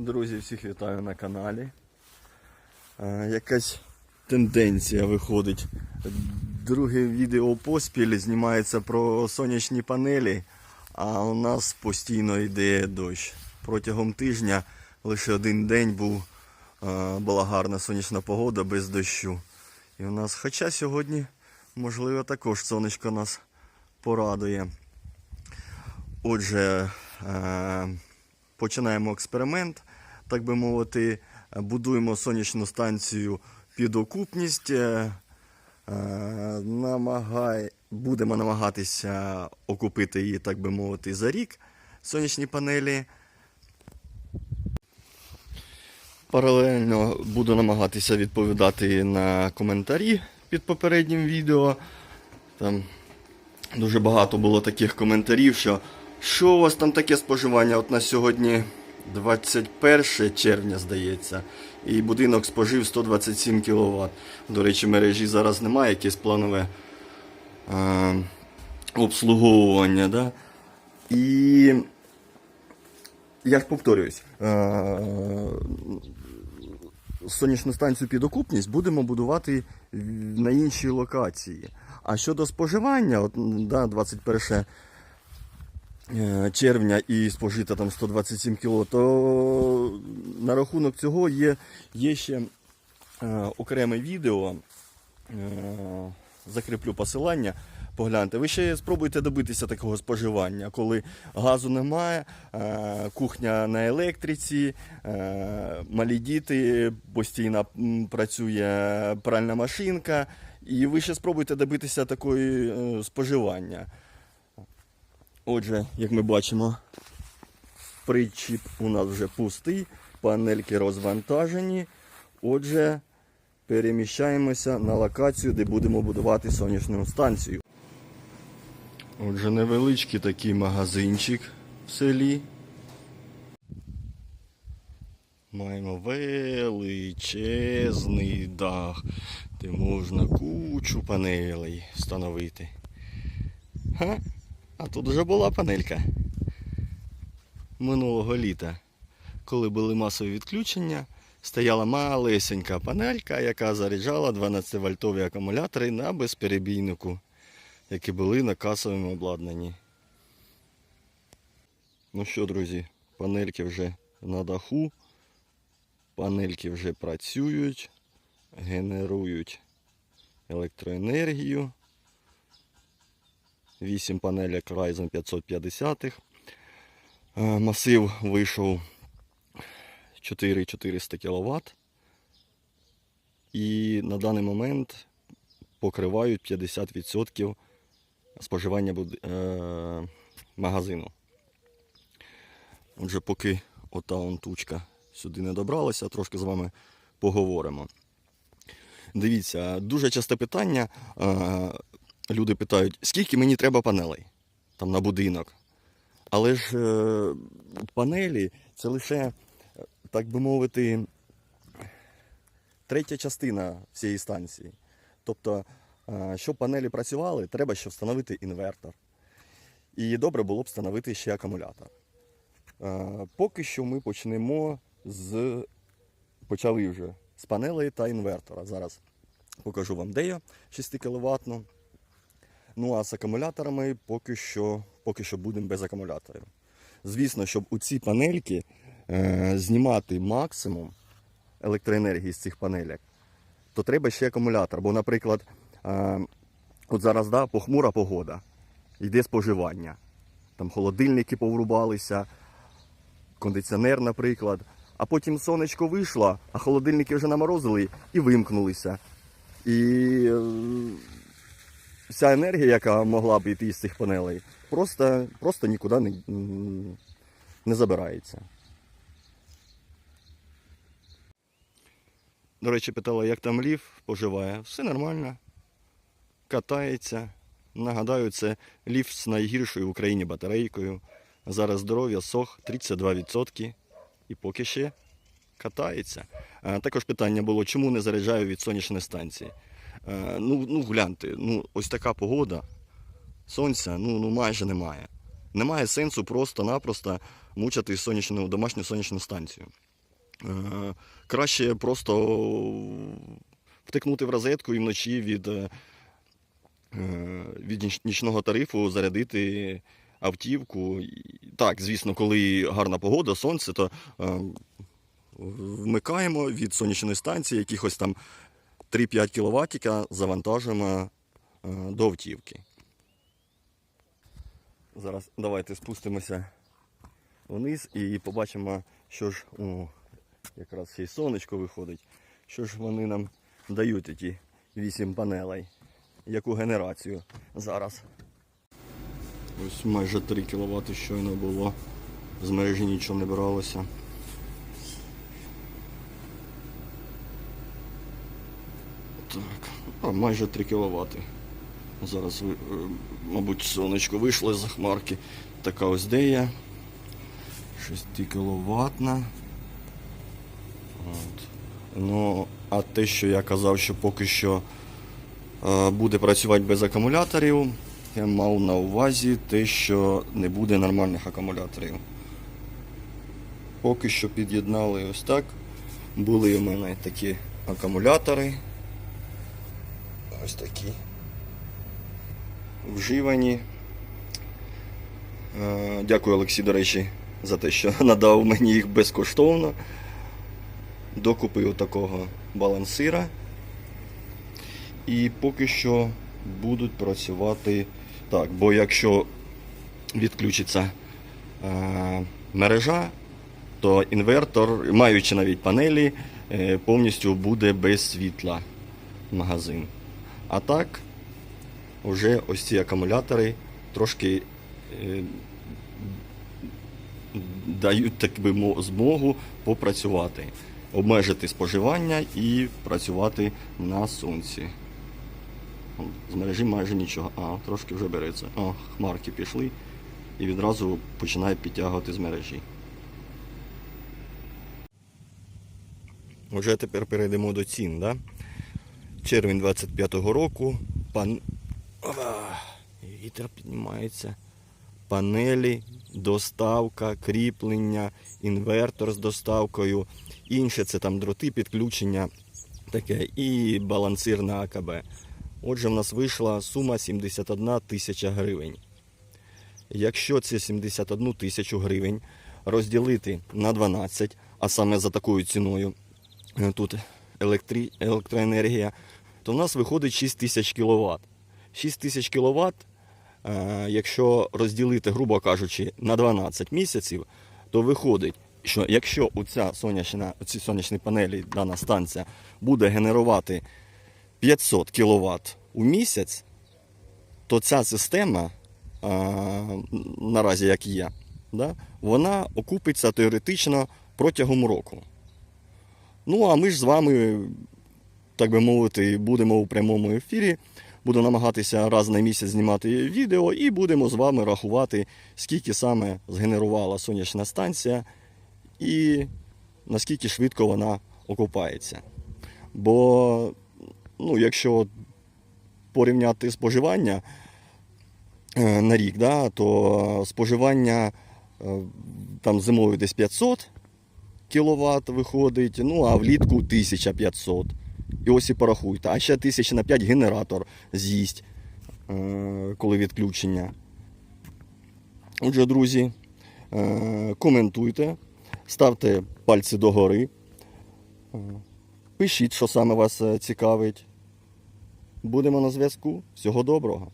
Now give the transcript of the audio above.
Друзі, всіх вітаю на каналі. Е, якась тенденція виходить. Друге відео поспіль знімається про сонячні панелі, а у нас постійно йде дощ. Протягом тижня лише один день був, е, була гарна сонячна погода без дощу. І у нас, хоча сьогодні, можливо, також сонечко нас порадує. Отже, е, починаємо експеримент, так би мовити, будуємо сонячну станцію під окупність. е, е, Намагай... Будемо намагатися окупити її, так би мовити, за рік сонячні панелі. Паралельно буду намагатися відповідати на коментарі під попереднім відео. Там Дуже багато було таких коментарів, що що у вас там таке споживання? От на сьогодні 21 червня, здається, і будинок спожив 127 кВт. До речі, мережі зараз немає якесь планове е, обслуговування. Да? І я ж повторююсь, е, сонячну станцію під окупність будемо будувати на іншій локації. А щодо споживання, от, да, 21 е, червня і спожито там 127 кг, то на рахунок цього є, є ще е, окреме відео. Е, закріплю посилання. Погляньте, ви ще спробуйте добитися такого споживання, коли газу немає, е, кухня на електриці, е, малі діти, постійно працює пральна машинка, і ви ще спробуйте добитися такої е, споживання. Отже, як ми бачимо, причіп у нас вже пустий, панельки розвантажені. Отже, переміщаємося на локацію, де будемо будувати сонячну станцію. Отже, невеличкий такий магазинчик в селі. Маємо величезний дах, де можна кучу панелей встановити. Ха? А тут вже була панелька минулого літа, коли були масові відключення, стояла малесенька панелька, яка заряджала 12-вольтові акумулятори на безперебійнику, які були на касовому обладнанні. Ну що, друзі, панельки вже на даху, панельки вже працюють, генерують електроенергію. 8 панелек Ryzen 550. Е, Масив вийшов 4400 кВт. І на даний момент покривають 50% споживання е, магазину. Отже, поки ота он тучка сюди не добралася, трошки з вами поговоримо. Дивіться, дуже часте питання. Люди питають, скільки мені треба панелей там на будинок. Але ж е, панелі це лише, е, так би мовити, третя частина всієї станції. Тобто, е, щоб панелі працювали, треба ще встановити інвертор. І добре було б встановити ще акумулятор. Е, Поки що ми почнемо з. Почали вже з панелей та інвертора. Зараз покажу вам, де я 6 кВт. Ну а з акумуляторами поки що, поки що будемо без акумуляторів. Звісно, щоб у ці панельки е, знімати максимум електроенергії з цих панелек, то треба ще акумулятор. Бо, наприклад, е, от зараз да, похмура погода, йде споживання. Там холодильники поврубалися, кондиціонер, наприклад. А потім сонечко вийшло, а холодильники вже наморозили і вимкнулися. І е, вся енергія, яка могла б йти з цих панелей, просто, просто нікуди не, не забирається. До речі, питала, як там лів поживає. Все нормально. Катається. Нагадаю, це ліфт з найгіршою в Україні батарейкою. Зараз здоров'я сох 32%. І поки ще катається. Також питання було, чому не заряджаю від сонячної станції. Е, ну, ну гляньте, ну ось така погода. Сонця ну, ну майже немає. Немає сенсу просто-напросто мучити сонячну, домашню сонячну станцію. Е, краще просто втикнути в розетку і вночі від, е, від нічного тарифу зарядити автівку. Так, звісно, коли гарна погода, сонце, то е, вмикаємо від сонячної станції якихось там 3-5 кВт завантажуємо е, до автівки. Зараз давайте спустимося вниз і побачимо, що ж о, якраз ще й сонечко виходить. Що ж вони нам дають ті 8 панелей. Яку генерацію зараз. Ось майже 3 кВт щойно було. З мережі нічого не бралося. Так, а майже 3 кВт. Зараз, е, мабуть, сонечко вийшло з хмарки. Така ось дея. 6 кіловатна. От. Ну, а те, що я казав, що поки що е, буде працювати без акумуляторів, я мав на увазі те, що не буде нормальних акумуляторів. Поки що під'єднали ось так. Були у мене такі акумулятори. Ось такі. Вживані. Е, Дякую, Олексій, до речі, за те, що надав мені їх безкоштовно. Докупив такого балансира. І поки що будуть працювати так, бо якщо відключиться е, мережа, то інвертор, маючи навіть панелі, е, повністю буде без світла магазин. А так, вже ось ці акумулятори трошки е, дають так би змогу попрацювати, обмежити споживання і працювати на сонці. З мережі майже нічого. А, трошки вже береться. О, хмарки пішли і відразу починає підтягувати з мережі. Вже тепер перейдемо до цін. Да? Червень 25-го року. Пан... Вітер піднімається. Панелі, доставка, кріплення, інвертор з доставкою. Інше це там дроти підключення таке і балансир на АКБ. Отже, в нас вийшла сума 71 тисяча гривень. Якщо ці 71 тисячу гривень розділити на 12, а саме за такою ціною е, тут електрі... електроенергія, то в нас виходить 6 тисяч кВт. 6 тисяч кВт, е, якщо розділити, грубо кажучи, на 12 місяців, то виходить, що якщо ця сонячна, ці сонячні панелі, дана станція буде генерувати 500 кВт у місяць, то ця система, а, наразі як є, вона окупиться теоретично протягом року. Ну, а ми ж з вами, так би мовити, будемо у прямому ефірі. Буду намагатися раз на місяць знімати відео і будемо з вами рахувати, скільки саме згенерувала сонячна станція і наскільки швидко вона окупається. Бо, ну, якщо порівняти споживання е, на рік, да, то споживання е, там зимою десь 500 кВт виходить, ну а влітку 1500. І ось і порахуйте. А ще 1000 на 5 генератор з'їсть, е, коли відключення. Отже, друзі, е, коментуйте, ставте пальці догори. Е, Пишіть, що саме вас цікавить. Будемо на зв'язку. Всього доброго.